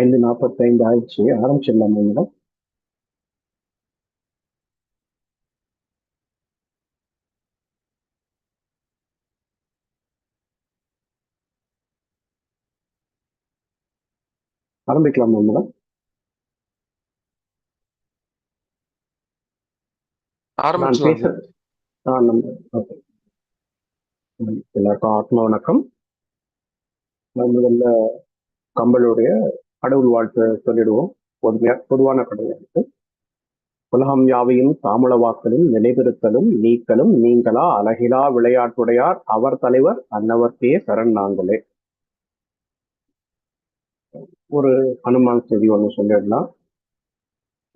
ஐந்து நாற்பத்தைந்து ஆயிடுச்சு. ஆரம்பிச்சிடலாம் மேடம்? ஆரம்பிக்கலாம் மேடம்? எல்லாருக்கும் ஆத்ம வணக்கம். முதல்ல கம்பளுடைய கடவுள் வாழ்த்து சொல்லிடுவோம். பொதுமையா பொதுவான கடவுள் வாழ்த்து. உலகம் யாவையும் தாமளவாக்கலும் நினைவிருத்தலும் நீக்கலும் நீங்களா? அழகிலா விளையாட்டுடையார் அவர் தலைவர் அன்னவர்த்தே சரண் நாங்களே. ஒரு ஹனுமான் செய்தி ஒன்று சொல்லிடலாம்.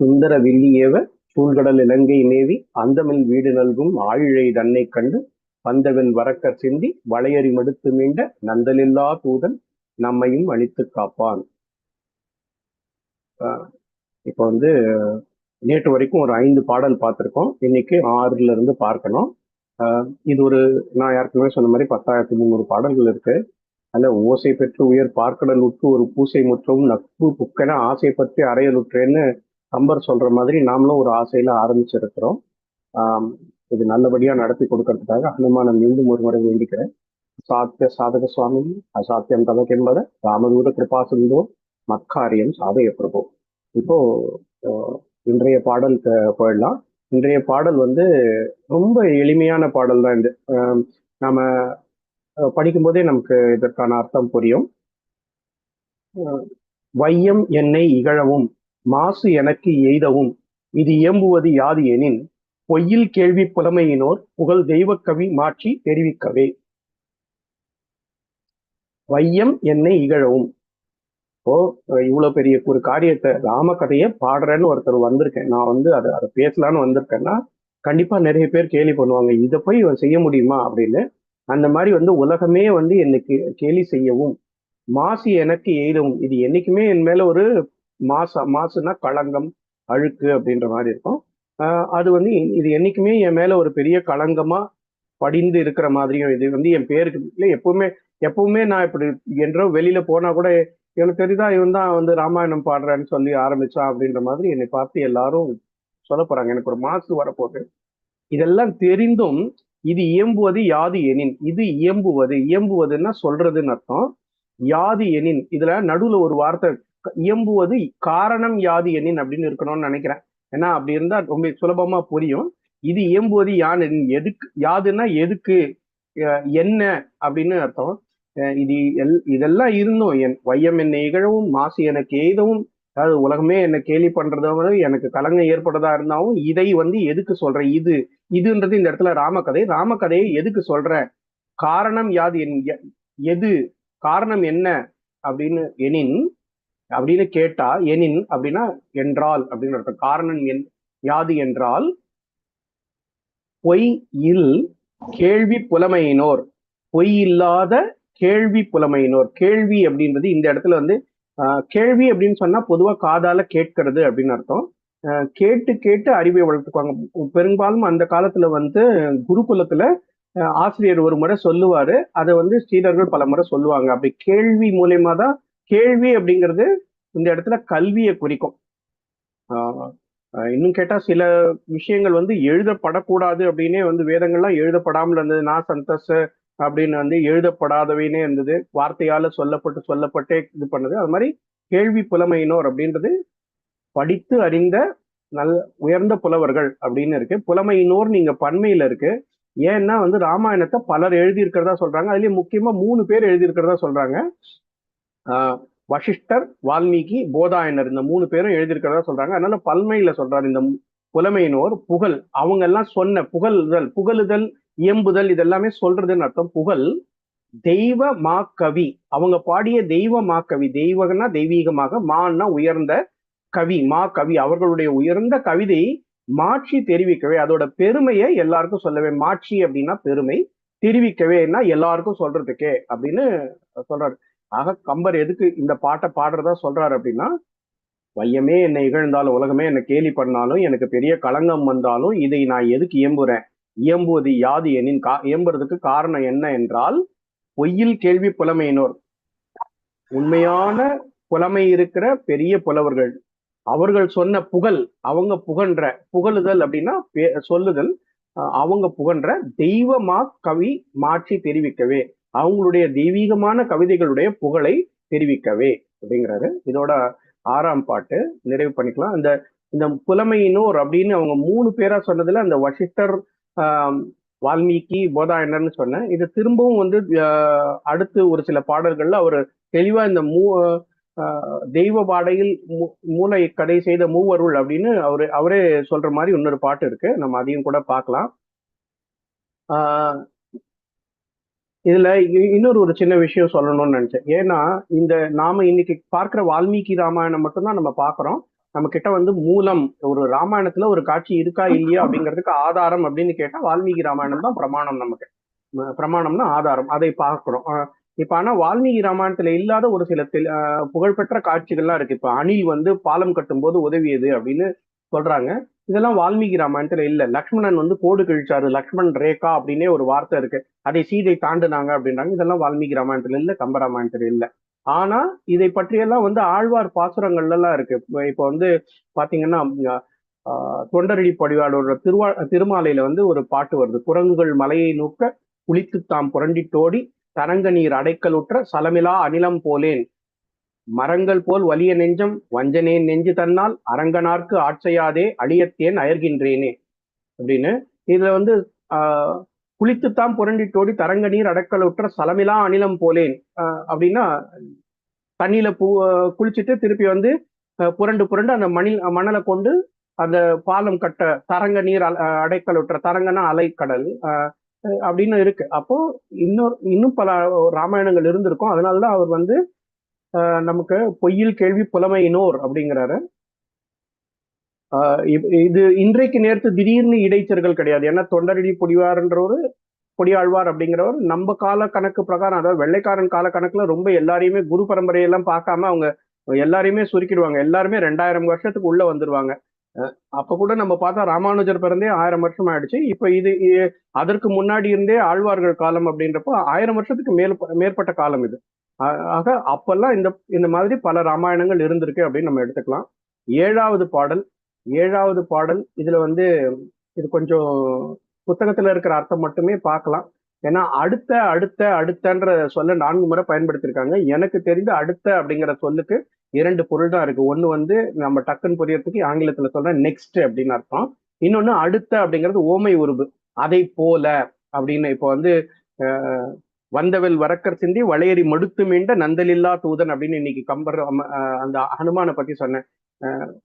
சுந்தர வில்லியேவ சூழ்கடல் இலங்கை மேவி அந்தமில் வீடு நல்கும் ஆழிழை தன்னை கண்டு பந்தவில் வரக்க சிந்தி வளையறி மடுத்து மீண்ட நந்தலில்லா தூதன் நம்மையும் அழித்து காப்பான். இப்போ வந்து நேற்று வரைக்கும் ஒரு ஐந்து பாடல் பார்த்துருக்கோம். இன்னைக்கு ஆறுல இருந்து பார்க்கணும். இது ஒரு நான் ஏற்கனவே சொன்ன மாதிரி பத்தாயிரத்தி முந்நூறு பாடல்கள் இருக்கு. அல்ல ஓசை பெற்று உயர் பார்க்கடல் உற்று ஒரு பூசை முற்றவும் நட்பு புக்கென ஆசை பற்றி அறையலுற்றேன்னு கம்பர் சொல்ற மாதிரி நாமளும் ஒரு ஆசையில ஆரம்பிச்சிருக்கிறோம். இது நல்லபடியா நடத்தி கொடுக்கறதுக்காக ஹனுமானை மீண்டும் ஒரு முறை வேண்டிக்கிறேன். சாத்திய சாதக சுவாமி அசாத்தியம் தமக்கென்பத ராமதூர கிருபா சிந்தோ மக்காரியம் சாதய பிரபு. இப்போ இன்றைய பாடலுக்கு போயிடலாம். இன்றைய பாடல் வந்து ரொம்ப எளிமையான பாடல் தான் இது. நாம படிக்கும்போதே நமக்கு இதற்கான அர்த்தம் புரியும். வையம் என்னை இகழவும் மாசு எனக்கு எய்தவும் இது இயம்புவது யாது எனின் பொய்யில் கேள்வி புலமையினோர் புகழ் தெய்வக்கவி மாற்றி தெரிவிக்கவே. வையம் என்னை இகழவும் இப்போ இவ்வளவு பெரிய ஒரு காரியத்தை ராம கதையை பாடுறேன்னு ஒருத்தர் வந்திருக்கேன். நான் வந்து அதை அதை பேசலான்னு வந்திருக்கேன்னா கண்டிப்பா நிறைய பேர் கேலி பண்ணுவாங்க. இதை போய் இவன் செய்ய முடியுமா அப்படின்னு. அந்த மாதிரி வந்து உலகமே வந்து என்னைக்கு கேலி செய்யவும் மாசு எனக்கு எய்தவும் இது என்னைக்குமே என் மேல ஒரு மாசா மாசுனா களங்கம் அழுக்கு அப்படின்ற மாதிரி இருக்கும். அது வந்து இது என்னைக்குமே என் மேல ஒரு பெரிய களங்கமா படிந்து இருக்கிற மாதிரியும் இது வந்து என் பேருக்கு இல்லை எப்பவுமே எப்பவுமே நான் இப்படி என்றோ வெளியில போனா கூட எனக்கு தெரியுதா இவன் தான் வந்து ராமாயணம் பாடுறேன்னு சொல்லி ஆரம்பிச்சான் அப்படின்ற மாதிரி என்னை பார்த்து எல்லாரும் சொல்ல போறாங்க. எனக்கு ஒரு மாசு வரப்போகுது. இதெல்லாம் தெரிந்தும் இது இயம்புவது யாது எனின். இது இயம்புவது. இயம்புவதுன்னா சொல்றதுன்னு அர்த்தம். யாது எனின். இதுல நடுவுல ஒரு வார்த்தை இயம்புவது காரணம் யாது எனின் அப்படின்னு இருக்கணும்னு நினைக்கிறேன். ஏன்னா அப்படி இருந்தா ரொம்ப சுலபமா புரியும். இது இயம்புவது யான் எதுக்கு? யாதுன்னா எதுக்கு? என்ன? அப்படின்னு அர்த்தம். இது எல் இதெல்லாம் இருந்தும் என் வையம் என்னை இகழவும் மாசு எனக்கு எய்தவும் அதாவது உலகமே என்ன கேலி பண்றதா எனக்கு கலங்கம் ஏற்படுறதா இருந்தாலும் இதை வந்து எதுக்கு சொல்ற? இது இதுன்றது இந்த இடத்துல ராமகதை. ராமகதையை எதுக்கு சொல்ற? காரணம் யாது என் எ- எது? காரணம் என்ன? அப்படின்னு எனின் அப்படின்னு கேட்டா எனின் அப்படின்னா என்றால் அப்படின்னு அர்த்தம். காரணம் என் யாது என்றால் பொய் இல் கேள்வி புலமையினோர். பொய் இல்லாத கேள்வி புலமையினோர். கேள்வி அப்படின்றது இந்த இடத்துல வந்து கேள்வி அப்படின்னு சொன்னா பொதுவா காதால கேட்கறது அப்படின்னு அர்த்தம். கேட்டு கேட்டு அறிவை வளர்த்துக்குவாங்க. பெரும்பாலும் அந்த காலத்துல வந்து குருகுலத்துல ஆசிரியர் ஒரு முறை சொல்லுவாரு. அதை வந்து ஸ்ரீடர்கள் பல முறை சொல்லுவாங்க. அப்படி கேள்வி மூலயமா தான் கேள்வி அப்படிங்கிறது இந்த இடத்துல கல்வியை குறிக்கும். இன்னும் கேட்டா சில விஷயங்கள் வந்து எழுதப்படக்கூடாது அப்படின்னே வந்து வேதங்கள்லாம் எழுதப்படாமல் இருந்தது. நான் சந்தஸ் அப்படின்னு வந்து எழுதப்படாதவைன்னே இருந்தது. வார்த்தையால சொல்லப்பட்டு சொல்லப்பட்டே இது பண்ணது. அது மாதிரி கேள்வி புலமையினோர் அப்படின்றது படித்து அறிந்த நல்ல உயர்ந்த புலவர்கள் அப்படின்னு இருக்கு. புலமையினோர் நீங்க பன்மையில இருக்கு. ஏன்னா வந்து ராமாயணத்தை பலர் எழுதி இருக்கிறதா சொல்றாங்க. அதுலயும் முக்கியமா மூணு பேர் எழுதியிருக்கிறதா சொல்றாங்க. ஆஹ் வசிஷ்டர் வால்மீகி போதாயனர் இந்த மூணு பேரும் எழுதியிருக்கிறதா சொல்றாங்க. அதனால பல்மையில சொல்றாரு இந்த புலமையினோர் புகழ். அவங்க எல்லாம் சொன்ன புகழுதல் புகழுதல் இயம்புதல் இதெல்லாமே சொல்றதுன்னு அர்த்தம். புகழ் தெய்வ மா கவி. அவங்க பாடிய தெய்வ மா கவி. தெய்வகனா தெய்வீகமாக மான்னா உயர்ந்த கவி மா கவி. அவர்களுடைய உயர்ந்த கவிதை மாட்சி தெரிவிக்கவே அதோட பெருமையை எல்லாருக்கும் சொல்லவே. மாட்சி அப்படின்னா பெருமை தெரிவிக்கவேன்னா எல்லாருக்கும் சொல்றதுக்கே அப்படின்னு சொல்றாரு. ஆக கம்பர் எதுக்கு இந்த பாட்டை பாடுறதா சொல்றாரு அப்படின்னா வையமே என்னை இகழ்ந்தாலும் உலகமே என்னை கேலி பண்ணாலும் எனக்கு பெரிய களங்கம் வந்தாலும் இதை நான் எதுக்கு இயம்புறேன்? இயம்புவது யாது எனின் கா இயம்புறதுக்கு காரணம் என்ன என்றால் பொய்யில் கேள்வி புலமையினோர். உண்மையான புலமை இருக்கிற பெரிய புலவர்கள். அவர்கள் சொன்ன புகழ் அவங்க புகன்ற புகழுதல் அப்படின்னா சொல்லுதல் அவங்க புகன்ற தெய்வமா கவி மாற்றி தெரிவிக்கவே அவங்களுடைய தெய்வீகமான கவிதைகளுடைய புகழை தெரிவிக்கவே அப்படிங்கிறாரு. இதோட ஆறாம் பாட்டு நிறைவு பண்ணிக்கலாம். இந்த இந்த புலமையினோர் அப்படின்னு அவங்க மூணு பேரா சொன்னதுல அந்த வசிஷ்டர் வால்மீகி போதாயனர்னு சொன்னேன். இது திரும்பவும் வந்து அடுத்து ஒரு சில பாடல்கள்ல அவர் தெளிவா இந்த மூ தெய்வ பாடையில் மூ- மூளை கடை செய்த மூவருள் அப்படின்னு அவரு அவரே சொல்ற மாதிரி இன்னொரு பாட்டு இருக்கு. நம்ம அதையும் கூட பார்க்கலாம். ஆஹ் இதுல இ- இன்னொரு ஒரு சின்ன விஷயம் சொல்லணும்னு நினைச்சேன். ஏன்னா இந்த நாம இன்னைக்கு பார்க்கிற வால்மீகி ராமாயணம் மட்டும்தான் நம்ம பார்க்கறோம். நம்ம கிட்ட வந்து மூலம் ஒரு ராமாயணத்துல ஒரு காட்சி இருக்கா இல்லையா அப்படிங்கிறதுக்கு ஆதாரம் அப்படின்னு கேட்டா வால்மீகி ராமாயணம் தான் பிரமாணம் நமக்கு. பிரமாணம்னா ஆதாரம். அதை பார்க்கிறோம். இப்ப ஆனா வால்மீகி ராமாயணத்துல இல்லாத ஒரு சில புகழ்பெற்ற காட்சிகள்லாம் இருக்கு. இப்ப அணில் வந்து பாலம் கட்டும்போது உதவியது அப்படின்னு சொல்றாங்க. இதெல்லாம் வால்மீகி ராமாயணத்துல இல்ல. லக்ஷ்மணன் வந்து கோடு கிழிச்சாரு. லக்ஷ்மண் ரேகா அப்படின்னே ஒரு வார்த்தை இருக்கு. அதை சீதை தாண்டுனாங்க அப்படின்றாங்க. இதெல்லாம் வால்மீகி ராமாயணத்துல இல்ல கம்ப ராமாயணத்துல இல்ல. ஆனா இதை பற்றியெல்லாம் வந்து ஆழ்வார் பாசுரங்கள்ல எல்லாம் இருக்கு. இப்போ வந்து பாத்தீங்கன்னா ஆஹ், தொண்டரடி படிவாளோட திருவா திருமாலையில வந்து ஒரு பாட்டு வருது. குரங்குகள் மலையை நோக்க குளித்து தாம் புரண்டிட்டோடி தரங்க நீர் அடைக்கலுற்ற சலமிலா அனிலம் போலேன். மரங்கள் போல் வலிய நெஞ்சம் வஞ்சனேன் நெஞ்சு தன்னால் அரங்கனார்க்கு ஆட்சையாதே அழியத்தேன் அயர்கின்றேனே. அப்படின்னு. இதுல வந்து குளித்துத்தான் புரண்டிட்டோடி தரங்க நீர் அடக்கலுற்ற சலமிலா அணிலம் போலேன். அப்படின்னா தண்ணியில பூ குளிச்சுட்டு திருப்பி வந்து புரண்டு புரண்டு அந்த மணில் மணலை கொண்டு அந்த பாலம் கட்ட தரங்க நீர் அடைக்கலுற்ற தரங்கனா அலைக்கடல் ஆஹ் அப்படின்னு இருக்கு. அப்போ இன்னொரு இன்னும் பல ராமாயணங்கள் இருந்திருக்கும். அதனாலதான் அவர் வந்து நமக்கு பொய்யில் கேள்வி புலமையினோர் அப்படிங்கிறாரு. இது இன்றைக்கு நேர்த்து திடீர்னு இடைச்சர்கள் கிடையாது. ஏன்னா தொண்டரடி பொடிவார்ன்றவர் பொடியாழ்வார் அப்படிங்கிறவர் நம்ம கால கணக்கு பிரகாரம் அதாவது வெள்ளைக்காரன் கால கணக்குல ரொம்ப எல்லாரையுமே குரு பரம்பரையெல்லாம் பார்க்காம அவங்க எல்லாரையுமே சுருக்கிடுவாங்க. எல்லாருமே ரெண்டாயிரம் வருஷத்துக்கு உள்ள வந்துருவாங்க. அப்ப கூட நம்ம பார்த்தா ராமானுஜர் பிறந்தே ஆயிரம் வருஷம் ஆயிடுச்சு. இப்ப இது அதற்கு முன்னாடி இருந்தே ஆழ்வார்கள் காலம் அப்படின்றப்போ ஆயிரம் வருஷத்துக்கு மேல் மேற்பட்ட காலம் இது. ஆ- ஆக அப்பெல்லாம் இந்த இந்த மாதிரி பல ராமாயணங்கள் இருந்திருக்கு அப்படின்னு நம்ம எடுத்துக்கலாம். ஏழாவது பாடல் ஏழாவது பாடல் இதுல வந்து இது கொஞ்சம் புத்தகத்துல இருக்கிற அர்த்தம் மட்டுமே பார்க்கலாம். ஏன்னா அடுத்த அடுத்த அடுத்தன்ற சொல்ல நான்கு முறை பயன்படுத்தியிருக்காங்க எனக்கு தெரிந்த அடுத்த அப்படிங்கிற சொல்லுக்கு இரண்டு பொருள் தான் இருக்கு. ஒன்று வந்து நம்ம டக்குன்னு புரியறதுக்கு ஆங்கிலத்துல சொல்ற நெக்ஸ்ட் அப்படின்னு அர்த்தம். இன்னொன்னு அடுத்த அப்படிங்கிறது ஓமை உருவு அதை போல அப்படின்னு இப்போ வந்து வந்தவில் வரக்கர் சிந்தி வளையறி மடுத்து மீண்ட நந்தலில்லா தூதன் அப்படின்னு இன்னைக்கு கம்பர் அந்த ஹனுமானை பத்தி சொன்னேன்.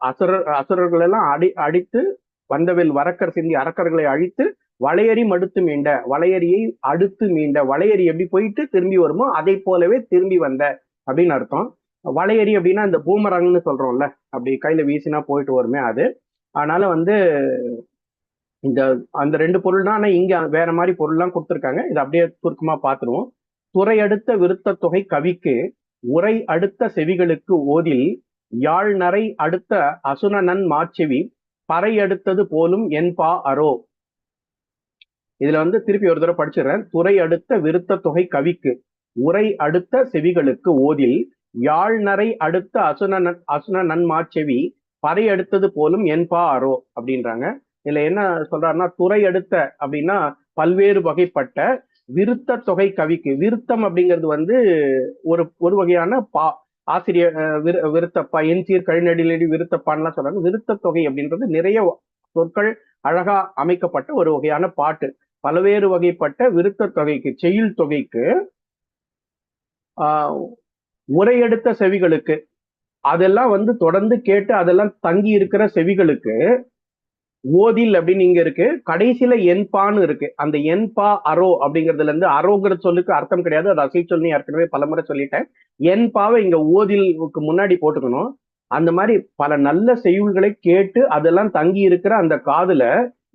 அசுரர் அசுரர்கள் எல்லாம் அடி அடித்து வந்தவெல் வரக்கர் சிந்தி அரக்கர்களை அழித்து வளையறி மடுத்து மீண்ட வளையறியை அடுத்து மீண்ட வளையறி எப்படி போயிட்டு திரும்பி வருமோ அதை போலவே திரும்பி வந்த அப்படின்னு அர்த்தம். வளையறி அப்படின்னா இந்த பூமரங்னு சொல்றோம்ல அப்படி கையில வீசினா போயிட்டு வருமே அது. அதனால வந்து இந்த அந்த ரெண்டு பொருள் தான் ஆனா இங்க வேற மாதிரி பொருள்லாம் கொடுத்துருக்காங்க. இது அப்படியே சுருக்கமா பார்த்துருவோம். துறை அடுத்த விருத்த தொகை கவிக்கு உரை அடுத்த செவிகளுக்கு ஓதில் யாழ் நரை அடுத்த அசுனனன் மாச்செவி பறை அடுத்தது போலும் என்பா அரோ இதுல வந்து திருப்பி ஒரு தடவை படிச்சிடுறேன். துறை அடுத்த விருத்த தொகை கவிக்கு உரை அடுத்த செவிகளுக்கு ஓதில் யாழ் நரை அடுத்த அசுன அசுன நன்மாச்செவி பறை அடுத்தது போலும் என்பா அரோ அப்படின்றாங்க. இதுல என்ன சொல்றாருன்னா துறை அடுத்த அப்படின்னா பல்வேறு வகைப்பட்ட விருத்த தொகை கவிக்கு விருத்தம் அப்படிங்கிறது வந்து ஒரு ஒரு வகையான பா ஆசிரியர் விரு- விருத்தப்பா என்சீர் கழிநடிலடி விருத்தப்பான்லாம் சொல்றாங்க. விருத்த தொகை அப்படின்றது நிறைய சொற்கள் அழகா அமைக்கப்பட்ட ஒரு வகையான பாட்டு. பல்வேறு வகைப்பட்ட விருத்த தொகைக்கு செய்யுள் தொகைக்கு ஆஹ் உரையெடுத்த செவிகளுக்கு அதெல்லாம் வந்து தொடர்ந்து கேட்டு அதெல்லாம் தங்கி இருக்கிற செவிகளுக்கு ஓதில் அப்படின்னு இங்க இருக்கு. கடைசியில என்பான்னு இருக்கு. அந்த என்பா அரோ அப்படிங்கிறதுல இருந்து அரோங்கிற சொல்லுக்கு அர்த்தம் கிடையாது. அது அசை சொல்லி ஏற்கனவே பலமுறை சொல்லிட்டேன். என்பாவை இங்க ஓதிலுக்கு முன்னாடி போட்டுக்கணும். அந்த மாதிரி பல நல்ல செய்யுள்களை கேட்டு அதெல்லாம் தங்கி இருக்கிற அந்த காதுல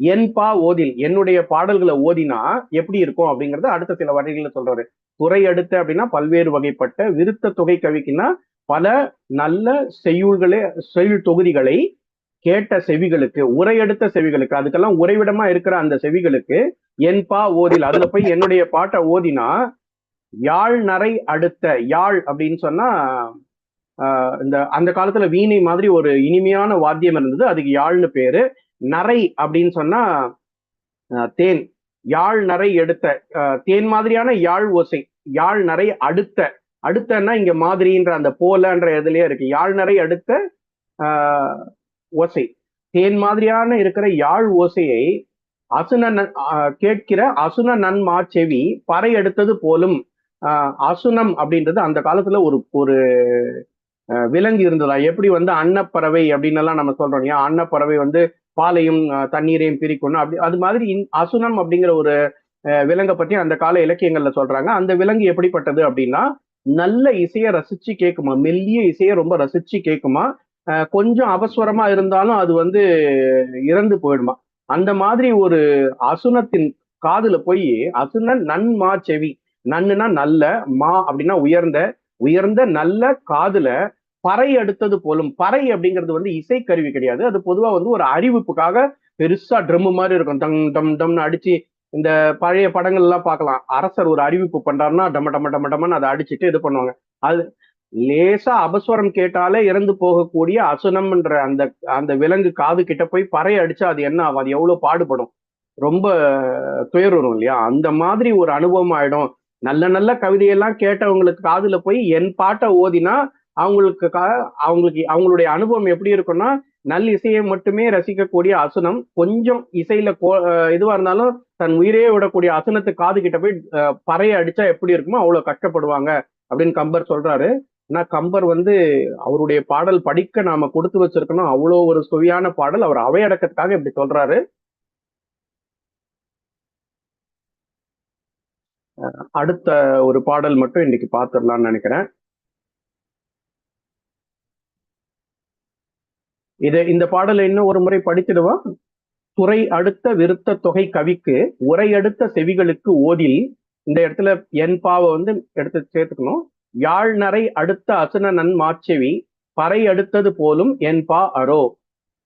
என்பா ஓதில் என்னுடைய பாடல்களை ஓதினா எப்படி இருக்கும் அப்படிங்கறத அடுத்த சில வரிகளில் சொல்றாரு. துறை அடுத்து அப்படின்னா பல்வேறு வகைப்பட்ட விருத்த தொகை கவிக்குன்னா பல நல்ல செய்யுள்களை செய்யுள் தொகுதிகளை கேட்ட செவிகளுக்கு உரையெடுத்த செவிகளுக்கு அதுக்கெல்லாம் உறைவிடமா இருக்கிற அந்த செவிகளுக்கு என்பா ஓதில். அதுல போய் என்னுடைய பாட்டை ஓதினா யாழ் நரை அடுத்த யாழ் அப்படின்னு சொன்னா இந்த அந்த காலத்துல வீணை மாதிரி ஒரு இனிமையான வாத்தியம் இருந்தது. அதுக்கு யாழ்னு பேரு. நரை அப்படின்னு சொன்னா தேன். யாழ் நரை எடுத்த தேன் மாதிரியான யாழ் ஓசை. யாழ் நரை அடுத்த. அடுத்தன்னா இங்க மாதிரின்ற அந்த போலன்ற இதுலயே இருக்கு. யாழ் நரை அடுத்த ஆஹ் ஓசை. தேன் மாதிரியான இருக்கிற யாழ் ஓசையை அசுன நன்- கேட்கிற அசுன நன்மா செவி பறை எடுத்தது போலும் அசுனம் அப்படின்றது அந்த காலத்துல ஒரு ஒரு அஹ், விலங்கு இருந்ததா? எப்படி வந்து அன்னப்பறவை அப்படின்னு எல்லாம் நம்ம சொல்றோம் இல்லையா? அன்னப்பறவை வந்து பாலையும் அஹ், தண்ணீரையும் பிரிக்கணும். அப்படி அது மாதிரி அசுனம் அப்படிங்கிற ஒரு அஹ், விலங்கை பற்றி அந்த கால இலக்கியங்கள்ல சொல்றாங்க. அந்த விலங்கு எப்படிப்பட்டது அப்படின்னா நல்ல இசையை ரசிச்சு கேட்குமா? மெல்லிய இசையை ரொம்ப ரசிச்சு கேட்குமா? கொஞ்சம் அவசரமா இருந்தாலும் அது வந்து இறந்து போயிடுமா? அந்த மாதிரி ஒரு அசுனத்தின் காதுல போய் அசுனன் நன்மா செவி நன்னுனா நல்ல மா அப்படின்னா உயர்ந்த உயர்ந்த நல்ல காதுல பறை அடுத்தது போலும் பறை அப்படிங்கிறது வந்து இசைக்கருவி கிடையாது. அது பொதுவா வந்து ஒரு அறிவிப்புக்காக பெருசா ட்ரம் மாதிரி இருக்கும். டம் டம் டம்னு அடிச்சு இந்த பழைய படங்கள் எல்லாம் பார்க்கலாம். அரசர் ஒரு அறிவிப்பு பண்றாருன்னா டம டம டம டமன்னு அதை அடிச்சுட்டு இது பண்ணுவாங்க. அது லேசா அபஸ்வரம் கேட்டாலே இறந்து போகக்கூடிய அசுனம்ன்ற அந்த அந்த விலங்கு காது கிட்ட போய் பறை அடிச்சா அது என்ன ஆகும்? அது எவ்வளவு பாடுபடும்? ரொம்ப துயர் வரும் இல்லையா? அந்த மாதிரி ஒரு அனுபவம் ஆயிடும். நல்ல நல்ல கவிதையெல்லாம் கேட்டவங்களுக்கு காதுல போய் என் பாட்டை ஓதினா அவங்களுக்கு கா- அவங்களுக்கு அவங்களுடைய அனுபவம் எப்படி இருக்கும்னா நல் இசையை மட்டுமே ரசிக்கக்கூடிய அசுனம் கொஞ்சம் இசையில கோ இதுவா இருந்தாலும் தன் உயிரே விடக்கூடிய அசுனத்து காது கிட்ட போய் பறைய அடிச்சா எப்படி இருக்குமோ அவ்வளவு கஷ்டப்படுவாங்க அப்படின்னு கம்பர் சொல்றாரு. ஆனா கம்பர் வந்து அவருடைய பாடல் படிக்க நாம கொடுத்து வச்சிருக்கணும். அவ்வளோ ஒரு சுவையான பாடல் அவர் அவையடக்கத்துக்காக இப்படி சொல்றாரு. அடுத்த ஒரு பாடல் மட்டும் இன்னைக்கு பார்த்துடலாம்னு நினைக்கிறேன். இது இந்த பாடலை இன்னும் ஒரு முறை படிச்சிடுவா துறை அடுத்த விருத்த தொகை கவிக்கு உரை அடுத்த செவிகளுக்கு ஓதில் இந்த இடத்துல என் பாவை வந்து எடுத்து சேர்த்துக்கணும். யாழ்நரை அடுத்த அசுன நன் மாச்செவி பறை அடுத்தது போலும் என் பா அரோ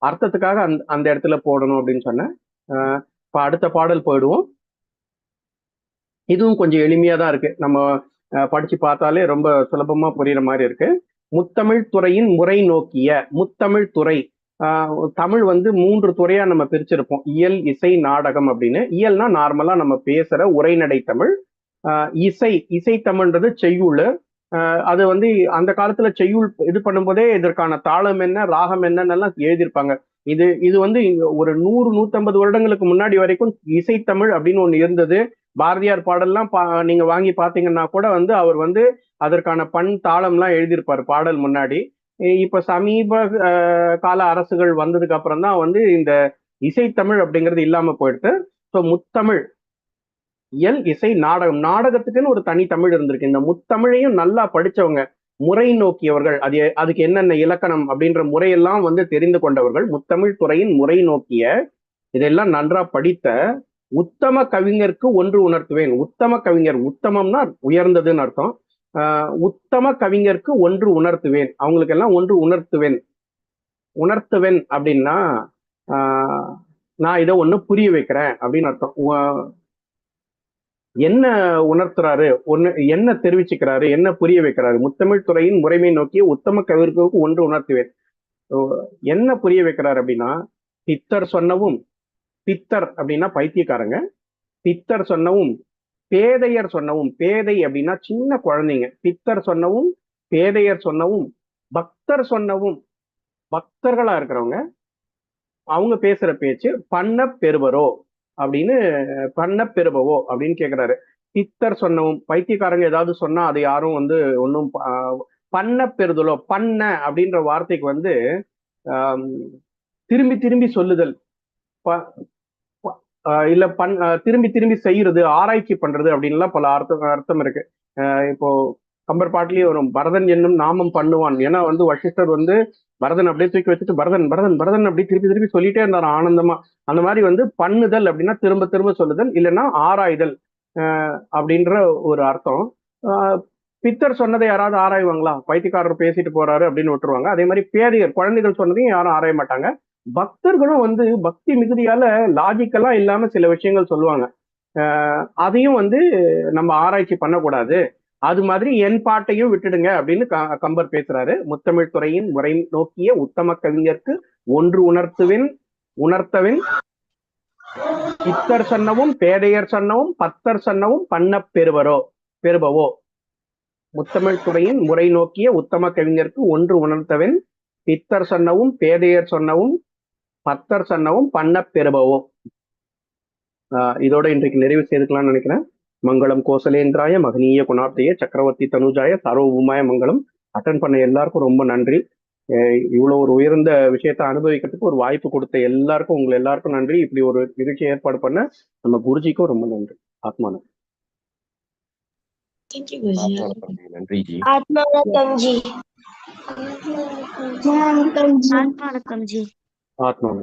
அர்த்தத்துக்காக அந்த அந்த இடத்துல போடணும் அப்படின்னு சொன்னேன். இப்போ அடுத்த பாடல் போயிடுவோம். இதுவும் கொஞ்சம் எளிமையா தான் இருக்கு. நம்ம அஹ், படிச்சு பார்த்தாலே ரொம்ப சுலபமா புரியுற மாதிரி இருக்கு. முத்தமிழ் துறையின் முறை நோக்கிய முத்தமிழ் துறை. ஆஹ், தமிழ் வந்து மூன்று துறையா நம்ம பிரிச்சிருப்போம். இயல் இசை நாடகம் அப்படின்னு. இயல்னா நார்மலா நம்ம பேசுற உரைநடை தமிழ். ஆஹ், இசை இசை தமிழ்ன்றது செய்யுள். அது வந்து அந்த காலத்துல செய்யுள் இது பண்ணும்போதே இதற்கான தாளம் என்ன ராகம் என்னன்னெல்லாம் எழுதியிருப்பாங்க. இது இது வந்து இங்க ஒரு நூறு நூத்தம்பது வருடங்களுக்கு முன்னாடி வரைக்கும் இசைத்தமிழ் அப்படின்னு ஒன்று இருந்தது. பாரதியார் பாடல்லாம் பா நீங்க வாங்கி பாத்தீங்கன்னா கூட வந்து அவர் வந்து அதற்கான பண் தாளம்லாம் எழுதியிருப்பார் பாடல் முன்னாடி. இப்ப சமீப கால அரசுகள் வந்ததுக்கு அப்புறம் தான் வந்து இந்த இசைத்தமிழ் அப்படிங்கிறது இல்லாம போயிடுது. ஸோ முத்தமிழ் எல் இசை நாடகம். நாடகத்துக்குன்னு ஒரு தனி தமிழ் இருந்திருக்கு. இந்த முத்தமிழையும் நல்லா படிச்சவங்க முறை நோக்கியவர்கள். அது அதுக்கு என்னென்ன இலக்கணம் அப்படின்ற முறையெல்லாம் வந்து தெரிந்து கொண்டவர்கள். முத்தமிழ் துறையின் முறை நோக்கிய இதெல்லாம் நன்றா படித்த உத்தம கவிஞருக்கு ஒன்று உணர்த்துவேன். உத்தம கவிஞர் உத்தமம்னா உயர்ந்ததுன்னு அர்த்தம். ஆஹ் உத்தம கவிஞருக்கு ஒன்று உணர்த்துவேன். அவங்களுக்கு எல்லாம் ஒன்று உணர்த்துவேன். உணர்த்துவேன் அப்படின்னா நான் இதை ஒண்ணு புரிய வைக்கிறேன் அப்படின்னு அர்த்தம். உ- என்ன உணர்த்துறாரு? ஒன்னு என்ன தெரிவிச்சுக்கிறாரு? என்ன புரிய வைக்கிறாரு? முத்தமிழ் துறையின் முறைமை நோக்கி உத்தம கவிஞருக்கு ஒன்று உணர்த்துவேன். என்ன புரிய வைக்கிறாரு அப்படின்னா பித்தர் சொன்னவும் பித்தர் அப்படின்னா பைத்தியக்காரங்க. பித்தர் சொன்னவும் பேதையர் சொன்னவும் பேதை அப்படின்னா சின்ன குழந்தைங்க. பித்தர் சொன்னவும் பேதையர் சொன்னவும் பக்தர் சொன்னவும் பக்தர்களா இருக்கிறவங்க அவங்க பேசுற பேச்சு பண்ண பெறுவரோ? அப்படின்னு பண்ண பெறுபவோ அப்படின்னு கேக்குறாரு. பித்தர் சொன்னவும் பைத்தியக்காரங்க ஏதாவது சொன்னா அது யாரும் வந்து ஒன்றும் பண்ண பெறுதலோ பண்ண அப்படின்ற வார்த்தைக்கு வந்து திரும்பி திரும்பி சொல்லுதல். ப- ஆஹ் இல்ல பண் திரும்பி திரும்பி செய்யறது ஆராய்ச்சி பண்றது அப்படின்லாம் பல அர்த்தம் அர்த்தம் இருக்கு. இப்போ கம்பர் பாட்டிலேயே வரும். பரதன் என்னும் நாமம் பண்ணுவான். ஏன்னா வந்து வசிஷ்டர் வந்து பரதன் அப்படியே தூக்கி வச்சுட்டு பரதன் பரதன் பரதன் அப்படி திருப்பி திருப்பி சொல்லிட்டே இருந்தார் ஆனந்தமா. அந்த மாதிரி வந்து பண்ணுதல் அப்படின்னா திரும்ப திரும்ப சொல்லுதல் இல்லைன்னா ஆராய்தல் அப்படின்ற ஒரு அர்த்தம். பித்தர் சொன்னதை யாராவது ஆராய்வாங்களா? பைத்தியக்காரர் பேசிட்டு போறாரு அப்படின்னு விட்டுருவாங்க. அதே மாதிரி பேதையர் குழந்தைகள் சொன்னதையும் யாரும் ஆராய மாட்டாங்க. பக்தர்களும் வந்து பக்தி மிகுதியால லாஜிக்கெல்லாம் இல்லாம சில விஷயங்கள் சொல்லுவாங்க. அதையும் வந்து நம்ம ஆராய்ச்சி பண்ணக்கூடாது. அது மாதிரி என் பாட்டையும் விட்டுடுங்க அப்படின்னு க- கம்பர் பேசுறாரு. முத்தமிழ் துறையின் முறை நோக்கிய உத்தம கவிஞருக்கு ஒன்று உணர்த்துவின் உணர்த்தவின் இத்தர் சன்னவும் பேதையர் சன்னவும் பத்தர் சன்னவும் பண்ண பெறுவரோ பெறுபவோ. முத்தமிழ் துறையின் முறை நோக்கிய உத்தம கவிஞருக்கு ஒன்று உணர்த்தவின் பித்தர் சொன்னவும் பேதையர் சொன்னவும் பத்தர் சொன்னவும் பண்ண பெறுபவோ. ஆஹ் இதோட இன்றைக்கு நிறைவு செய்துக்கலாம்னு நினைக்கிறேன். மங்களம் கோசலேந்திராய மகனீய குணாப்திய சக்கரவர்த்தி தனுஜாய சர்வபூமாய மங்களம். அட்டன் பண்ண எல்லாருக்கும் ரொம்ப நன்றி. அஹ் இவ்வளவு ஒரு உயர்ந்த விஷயத்தை அனுபவிக்கிறதுக்கு ஒரு வாய்ப்பு கொடுத்த எல்லாருக்கும் உங்களை எல்லாருக்கும் நன்றி. இப்படி ஒரு நிகழ்ச்சி ஏற்பாடு பண்ண நம்ம குருஜிக்கும் ரொம்ப நன்றி. ஆத்மான. Thank you, Guruji. ஆத்மாவணக்கம் ஜி. நன்றி ஜி. ஆத்மவணக்கம் ஜி ஆத்மா வணக்கம் ஜி ஆத்மான.